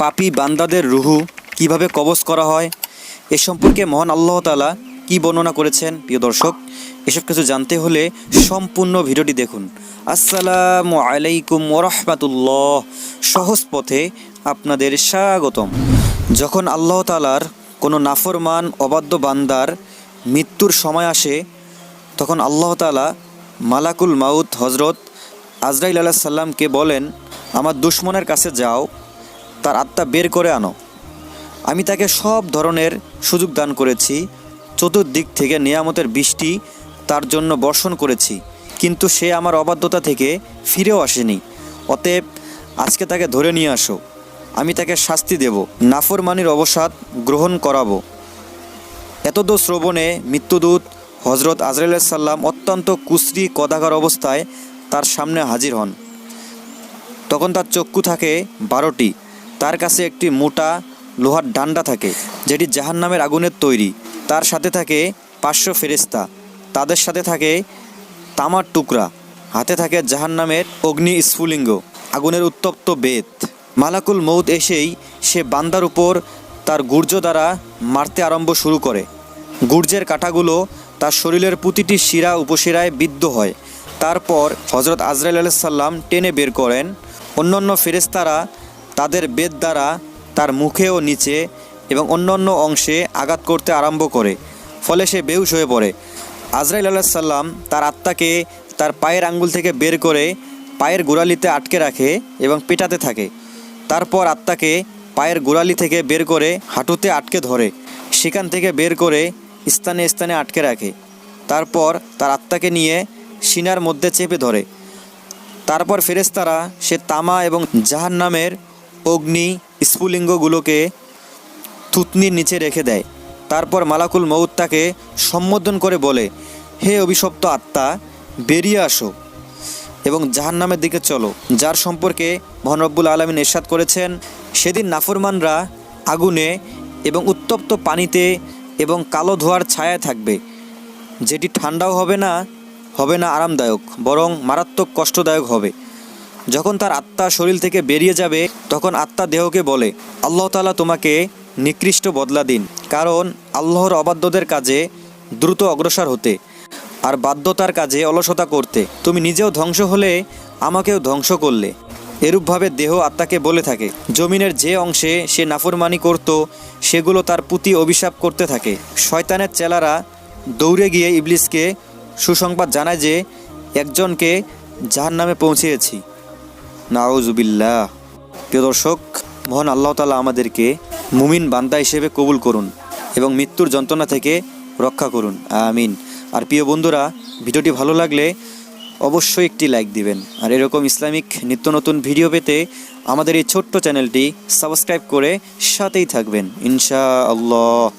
পাপি বান্দাদের রুহু কীভাবে কবজ করা হয়, এ সম্পর্কে মহান আল্লাহ তালা কি বর্ণনা করেছেন, প্রিয় দর্শক? এসব কিছু জানতে হলে সম্পূর্ণ ভিডিওটি দেখুন। আসসালামু আলাইকুম ওরহমাতুল্লাহ সহজ পথে আপনাদের স্বাগতম। যখন আল্লাহ তালার কোনো নাফরমান, অবাধ্য বান্দার মৃত্যুর সময় আসে, তখন আল্লাহ তালা মালাকুল মাউত হজরত আজরাইল আলাহ সাল্লামকে বলেন, আমার দুশ্মনের কাছে যাও তার আত্মা বের করে আনো। আমি তাকে সব ধরনের সুযোগ দান করেছি, চতুর্দিক থেকে নিয়ামতের বৃষ্টি তার জন্য বর্ষণ করেছি, কিন্তু সে আমার অবাধ্যতা থেকে ফিরেও আসেনি। অতএব আজকে তাকে ধরে নিয়ে আসো। আমি তাকে শাস্তি দেব, নাফরমানির অবসাদ গ্রহণ করাবো। এতদ শ্রবণে মৃত্যুদূত হজরত আজরাইল সাল্লাম অত্যন্ত কুশ্রী, কদাকার অবস্থায় তার সামনে হাজির হন। তখন তার চক্ষু থাকে বারোটি। তার কাছে একটি মোটা লোহার ডান্ডা থাকে, যেটি জাহান্নামের আগুনের তৈরি। তার সাথে থাকে পাঁচশো ফেরেস্তা তাদের সাথে থাকে তামার টুকরা। হাতে থাকে জাহান্নামের অগ্নি স্ফুলিঙ্গ, আগুনের উত্তপ্ত বেত। মালাকুল মৌত এসেই সে বান্দার উপর তার গুর্জ দ্বারা মারতে আরম্ভ শুরু করে। গুর্জের কাঁটাগুলো তার শরীরের প্রতিটি শিরা উপশিরায় বিদ্ধ হয়। তারপর হজরত আজরাইল আলাইসাল্লাম টেনে বের করেন। অন্যান্য ফেরেস্তারা তাদের বেদ দ্বারা তার মুখে ও নিচে এবং অন্যান্য অংশে আঘাত করতে আরম্ভ করে, ফলে সে বেহুশ হয়ে পড়ে। আজরাইল আলাইসাল্লাম তার আত্মাকে তার পায়ের আঙ্গুল থেকে বের করে পায়ের গোড়ালিতে আটকে রাখে এবং পেটাতে থাকে। তারপর আত্মাকে পায়ের গোড়ালি থেকে বের করে হাঁটুতে আটকে ধরে, সেখান থেকে বের করে স্থানে স্থানে আটকে রাখে। তারপর তার আত্মাকে নিয়ে সিনার মধ্যে চেপে ধরে। তারপর ফেরেস্তারা সে তামা এবং জাহান নামের অগ্নি স্ফুলিঙ্গগুলোকে থুতনির নিচে রেখে দেয়। তারপর মালাকুল মৌত তাকে সম্বোধন করে বলে, হে অভিশপ্ত আত্মা, বেরিয়ে আসো এবং জাহান্নামের দিকে চলো। যার সম্পর্কে মহানরব্বুল আলমিন এরশাদ করেছেন, সেদিন নাফরমানরা আগুনে এবং উত্তপ্ত পানিতে এবং কালো ধোয়ার ছায়ায় থাকবে। যেটি ঠান্ডাও হবে না হবে না আরামদায়ক, বরং মারাত্মক কষ্টদায়ক হবে। যখন তার আত্মা শরীর থেকে বেরিয়ে যাবে, তখন আত্মা দেহকে বলে, আল্লাহ তালা তোমাকে নিকৃষ্ট বদলা দিন, কারণ আল্লাহর অবাধ্যদের কাজে দ্রুত অগ্রসর হতে আর বাধ্যতার কাজে অলসতা করতে। তুমি নিজেও ধ্বংস হলে আমাকেও ধ্বংস করলে। এরূপভাবে দেহ আত্মাকে বলে থাকে। জমিনের যে অংশে সে নাফরমানি করত, সেগুলো তার প্রতি অভিশাপ করতে থাকে। শয়তানের চেলারা দৌড়ে গিয়ে ইবলিসকে সুসংবাদ জানায় যে, একজনকে যার নামে পৌঁছেছি। নাউজুবিল্লাহ প্রিয় দর্শক, মহান আল্লাহ তালা আমাদেরকে মুমিন বান্দা হিসেবে কবুল করুন এবং মৃত্যুর যন্ত্রণা থেকে রক্ষা করুন। আমিন। আর প্রিয় বন্ধুরা, ভিডিওটি ভালো লাগলে অবশ্যই একটি লাইক দিবেন। আর এরকম ইসলামিক নিত্য নতুন ভিডিও পেতে আমাদের এই ছোট্ট চ্যানেলটি সাবস্ক্রাইব করে সাথেই থাকবেন। ইনশা আল্লাহ